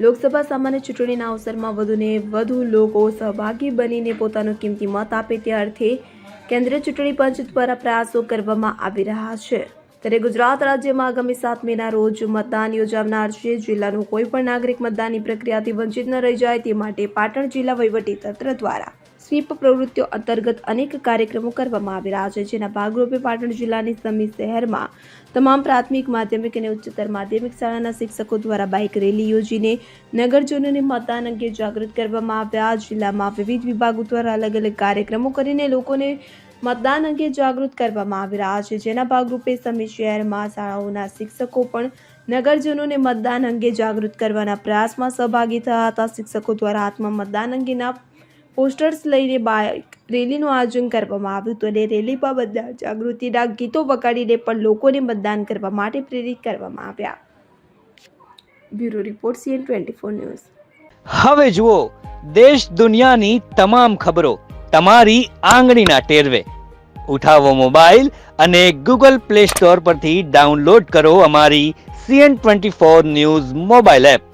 લોકસભા સામાન્ય ચૂંટણીના અવસરમાં વધુને વધુ લોકો સહભાગી બનીને પોતાનો કિંમતી મત આપે તે અર્થે કેન્દ્રીય ચૂંટણી પંચ દ્વારા પ્રયાસો કરવામાં આવી રહ્યા છે. ત્યારે ગુજરાત રાજ્યમાં આગામી સાત મેના રોજ મતદાન યોજાનાર છે. જિલ્લાનું કોઈ પણ નાગરિક મતદાનની પ્રક્રિયાથી વંચિત ન રહી જાય તે માટે પાટણ જિલ્લા વહીવટી તંત્ર દ્વારા સ્વીપ પ્રવૃત્તિઓ અંતર્ગત અનેક કાર્યક્રમો કરવામાં આવી રહ્યા છે, જેના ભાગરૂપે પાટણ જિલ્લાની સમી શહેરમાં તમામ પ્રાથમિક, માધ્યમિક અને ઉચ્ચતર માધ્યમિક શાળાના શિક્ષકો દ્વારા બાઇક રેલી યોજીને નગરજનોને મતદાન અંગે જાગૃત કરવામાં આવ્યા. જિલ્લામાં વિવિધ વિભાગો દ્વારા અલગ અલગ કાર્યક્રમો કરીને લોકોને મતદાન અંગે જાગૃત કરવામાં આવી રહ્યા છે, જેના ભાગરૂપે સમી શહેરમાં શાળાઓના શિક્ષકો પણ નગરજનોને મતદાન અંગે જાગૃત કરવાના પ્રયાસમાં સહભાગી થયા હતા. શિક્ષકો દ્વારા હાથમાં મતદાન અંગેના પોસ્ટર્સ લઈને બાઇક રેલીનું આયોજન કરવામાં આવ્યું હતું અને રેલીમાં મતદાર જાગૃતિના ગીતો વગાડીને પણ લોકોને મતદાન કરવા માટે પ્રેરિત કરવામાં આવ્યા. Bureau report CN twenty four news. હવે જુઓ, દેશ દુનિયાની તમામ ખબરો તમારી આંગળીના ટેરવે. ઉઠાવો મોબાઈલ અને ગૂગલ પ્લે સ્ટોર પરથી ડાઉનલોડ કરો અમારી CN twenty four news mobile app.